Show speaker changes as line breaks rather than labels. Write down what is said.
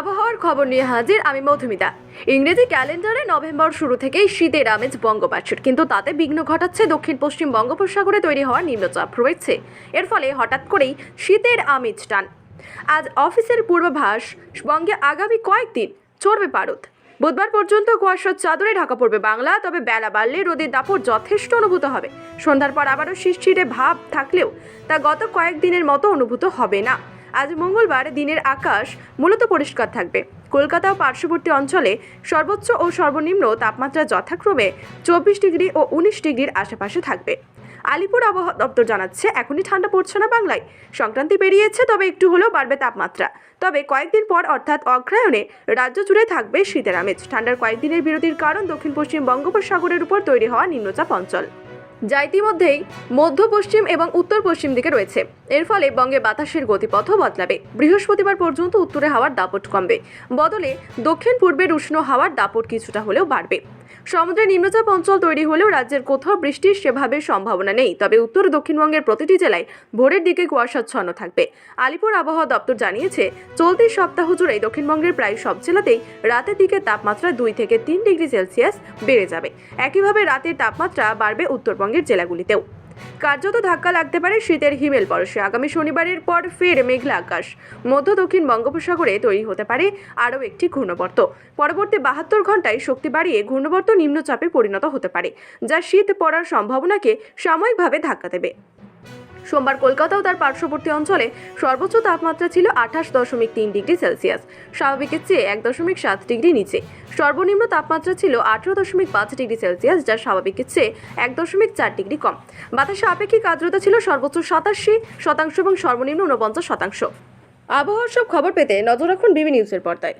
আবহাওয়ার খবর নিয়ে হাজির আমি মধুমিতা। ইংরেজি ক্যালেন্ডারে নভেম্বর শুরু থেকেই শীতের আমেজ বঙ্গবাসীর কিন্তু তাতে বিঘ্ন ঘটাচ্ছে দক্ষিণ পশ্চিম বঙ্গোপসাগরে তৈরি হওয়া নিম্নচাপ রয়েছে। এর ফলে হঠাৎ করেই শীতের আমেজ টান। আজ অফিসের পূর্বাভাস, বঙ্গে আগামী কয়েকদিন চড়বে পারদ। বুধবার পর্যন্ত কুয়াশার চাদরে ঢাকা পড়বে বাংলা, তবে বেলা বাড়লে রোদের দাপট যথেষ্ট অনুভূত হবে। সন্ধ্যার পর আবারও শিরশিরে ভাব থাকলেও তা গত কয়েকদিনের মতো অনুভূত হবে না। আজ মঙ্গলবার দিনের আকাশ মূলত পরিষ্কার থাকবে। কলকাতা ও পার্শ্ববর্তী অঞ্চলে সর্বোচ্চ ও সর্বনিম্ন তাপমাত্রা যথাক্রমে চব্বিশ ডিগ্রি ও উনিশ ডিগ্রির আশেপাশে থাকবে। আলিপুর আবহাওয়া দপ্তর জানাচ্ছে, এখনই ঠান্ডা পড়ছে না বাংলায়। সংক্রান্তি পেরিয়েছে, তবে একটু হলেও বাড়বে তাপমাত্রা। তবে কয়েকদিন পর, অর্থাৎ অগ্রায়ণে, রাজ্য জুড়ে থাকবে শীতের আমেজ। ঠান্ডার কয়েকদিনের বিরতির কারণ দক্ষিণ পশ্চিম বঙ্গোপসাগরের উপর তৈরি হওয়া নিম্নচাপ অঞ্চল। যা ইতিমধ্যেই মধ্য পশ্চিম এবং উত্তর পশ্চিম দিকে রয়েছে। এর ফলে বঙ্গে বাতাসের গতিপথও বদলাবে। বৃহস্পতিবার পর্যন্ত উত্তরে হাওয়ার দাপট কমবে। বদলে দক্ষিণ পূর্বের উষ্ণ হাওয়ার দাপট কিছুটা হলেও বাড়বে। সমুদ্রে নিম্নচাপ অঞ্চল তৈরি হলেও রাজ্যের কোথাও বৃষ্টির সেভাবে সম্ভাবনা নেই। তবে উত্তর দক্ষিণবঙ্গের প্রতিটি জেলায় ভোরের দিকে কুয়াশাচ্ছন্ন থাকবে। আলিপুর আবহাওয়া দপ্তর জানিয়েছে, চলতি সপ্তাহ জুড়ে দক্ষিণবঙ্গের প্রায় সব জেলাতেই রাতের দিকে তাপমাত্রা দুই থেকে তিন ডিগ্রি সেলসিয়াস বেড়ে যাবে। একইভাবে রাতের তাপমাত্রা বাড়বে উত্তরবঙ্গের জেলাগুলিতেও। কার্যত ধাক্কা লাগতে পারে শীতের হিমেল পরশে। আগামী শনিবারের পর ফের মেঘলা আকাশ। মধ্য দক্ষিণ বঙ্গোপসাগরে তৈরি হতে পারে আরও একটি ঘূর্ণবর্ত। পরবর্তী বাহাত্তর ঘন্টায় শক্তি বাড়িয়ে ঘূর্ণবর্ত নিম্নচাপে পরিণত হতে পারে, যা শীত পড়ার সম্ভাবনাকে সাময়িকভাবে ধাক্কা দেবে। সোমবার কলকাতা ও তার পার্শ্ববর্তী অঞ্চলে সর্বোচ্চ তাপমাত্রা ছিল আঠাশ দশমিক তিন ডিগ্রি সেলসিয়াস। স্বাভাবিকের চেয়ে এক দশমিক সাত ডিগ্রি নিচে। সর্বনিম্ন তাপমাত্রা ছিল আঠারো দশমিক পাঁচ ডিগ্রি সেলসিয়াস, যা স্বাভাবিকের চেয়ে এক দশমিক চার ডিগ্রি কম। বাতাসে আপেক্ষিক আর্দ্রতা ছিল সর্বোচ্চ সাতাশি শতাংশ এবং সর্বনিম্ন ঊনপঞ্চাশ শতাংশ। আবহাওয়ার সব খবর পেতে নজর রাখুন বিবি নিউজের পর্দায়।